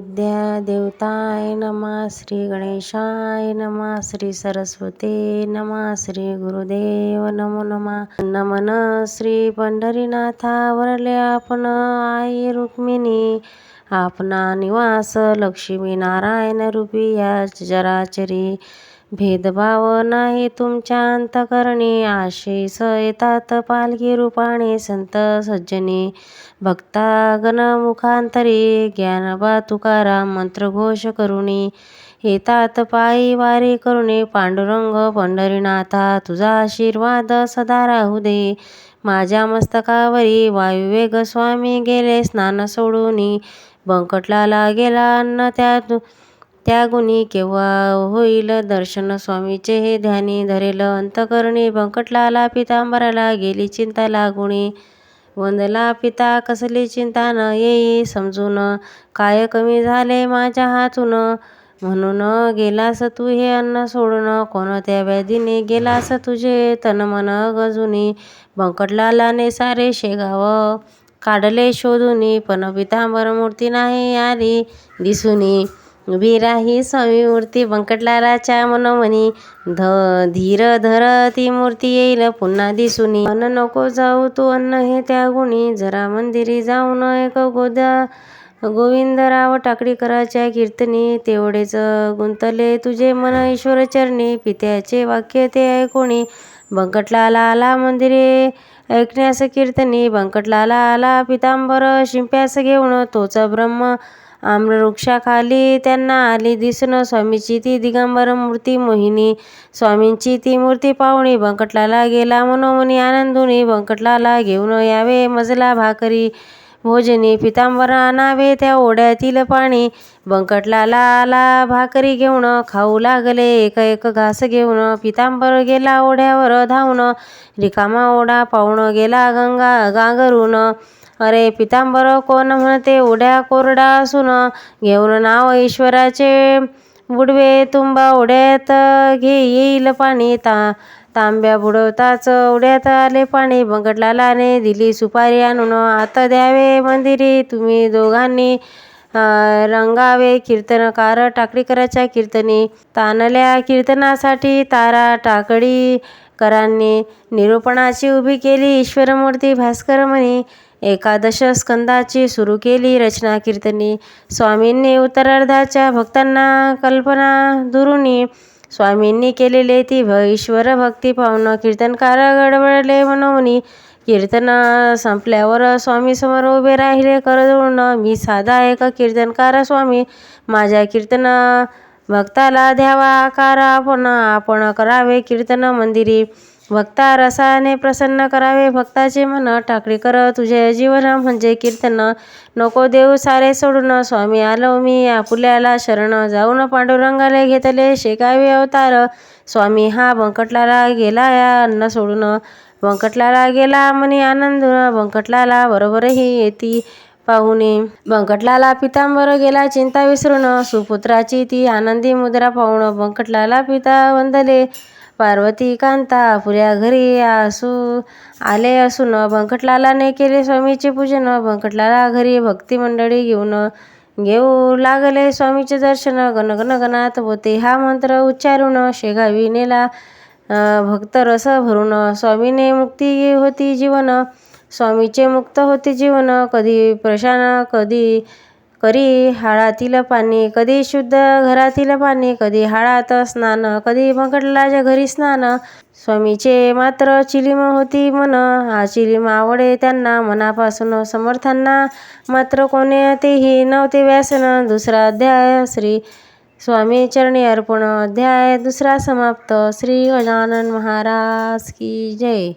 विद्या देवताय नमः श्री गणेशाय नमः श्री सरस्वते नमः श्री गुरुदेव नमो नमः. नमन श्री पंढरीनाथा वरले आपण आई रुक्मिणी आपणा निवास लक्ष्मी नारायण रूपी या जराचरी. भेदभाव नाही तुमच्या अंतकरणी. आशिष येतात पालखी रूपाने संत सज्जनी. भक्तागण मुखांतरी ज्ञानबा तुकाराम मंत्रघोष करुणी. येतात पायी वारी करुणे पांडुरंग पंढरीनाथा तुझा आशीर्वाद सदा राहू दे. माझ्या मस्तकावरी वायुवेग स्वामी गेले स्नान सोडूनी. बंकटलाला गेला अन्न त्या त्या गुणी केव्हा होईल दर्शन? स्वामीचे हे ध्यानी धरेल अंतकरणी. बंकटलाला पितांबराला गेली चिंता लागुणी वंदला पिता कसली चिंता न येई समजून. काय कमी झाले माझ्या हातून? म्हणून गेलास तू हे अन्न सोडून. कोणत्या व्याधीने गेलास तुझे तन मन गजुनी? बंकटलालाने सारे शेगाव काढले शोधुनी. पण पितांबर मूर्ती नाही आली दिसुनी. वीरा ही स्वामी मूर्ती बंकटलालाच्या मनोमनी ध धीर धर ती मूर्ती येईल पुन्हा दिसुनी अन्न नको जाऊ तू अन्न हे त्या गुणी. जरा मंदिरी जाऊन एक गोदा गोविंदराव टाकडीकराच्या कीर्तनी. तेवढेच गुंतले तुझे मन ईश्वर चरणी. पित्याचे वाक्य ते ऐकोणी बंकटलाला आला मंदिरे ऐकण्यास कीर्तनी. बंकटलाला आला पितांबर शिंप्यास घेऊन. तोच ब्रह्म आम्रवृक्षाखाली त्यांना आली दिसणं. स्वामीची ती दिगंबर मूर्ती मोहिनी. स्वामींची ती मूर्ती पाहुणी बंकटलाला गेला. मनोमनी आनंदुनी बंकटलाला घेऊन यावे मजला भाकरी. भोजनी पितांबर आणावे त्या ओढ्यातील पाणी. बंकटला आला भाकरी घेऊन खाऊ लागले एक एक घास घेऊन. पितांबर गेला ओढ्यावर धावून रिकामा ओढा पाहुणं गेला गंगा गांगरून. अरे पितांबर कोण म्हणते ओढ्या कोरडा असून? घेऊन नाव ईश्वराचे बुडवे तुंबा ओढ्यात घे येईल पाणी ता. तांब्या बुडवताच ओढ्यात आले पाणी बंगडलालाने दिली सुपारी आणून आता द्यावे मंदिरी. तुम्ही दोघांनी रंगावे कीर्तनकार टाकडीकराच्या कीर्तनी तानल्या कीर्तनासाठी तारा टाकडीकरांनी निरूपणाची उभी केली. ईश्वरमूर्ती भास्कर म्हणे एकादश स्कंदाची सुरू केली रचना कीर्तनी. स्वामींनी उत्तरार्धाच्या भक्तांना कल्पना दुरुनी स्वामींनी केलेले ती भ ईश्वर भक्ती पाहून कीर्तनकार गडबडले मनोमनी कीर्तन संपल्यावर स्वामी समोर उभे राहिले. करजोडून मी साधा एक कीर्तनकार स्वामी माझ्या कीर्तन भक्ताला द्यावा आकार. आपण आपण करावे कीर्तन मंदिरी भक्ता रसाने प्रसन्न करावे. भक्ताचे मन टाकळी कर. तुझे जीवन म्हणजे कीर्तन. नको देऊ सारे सोडून. स्वामी आलो मी आपुल्याला शरण. जाऊन पांडुरंगाले घेतले शेकावे अवतार. स्वामी हा बंकटलाला गेला या अन्न सोडून. बंकटलाला गेला मनी आनंद. बंकटलाला बरोबरही येती पाहुणे. बंकटलाला पितांबर गेला चिंता विसरून. सुपुत्राची ती आनंदी मुद्रा पाहून बंकटलाला पिता वंदले. पार्वती कांता फुल्या घरी असू आले असून बंकटलालाने केले स्वामीचे पूजन. बंकटलाला घरी भक्ती मंडळी घेऊन घेऊ लागले स्वामीचे दर्शन. गणगण गणात होते हा मंत्र उच्चारून शेगावी नेला भक्त रस भरून स्वामीने मुक्ती होती जीवन. स्वामीचे मुक्त होते जीवन. कधी प्रशान कधी करी हाळातील पाणी कधी शुद्ध घरातील पाणी कधी हाळात स्नान कधी मगडलाच्या घरी स्नान. स्वामीचे मात्र चिलीम होती मन. हा चिलीम आवडे त्यांना मनापासून समर्थांना. मात्र कोणे तेही नव्हते व्यासन. दुसरा अध्याय श्री स्वामी चरणी अर्पण. अध्याय दुसरा समाप्त. श्री गजानन महाराज की जय.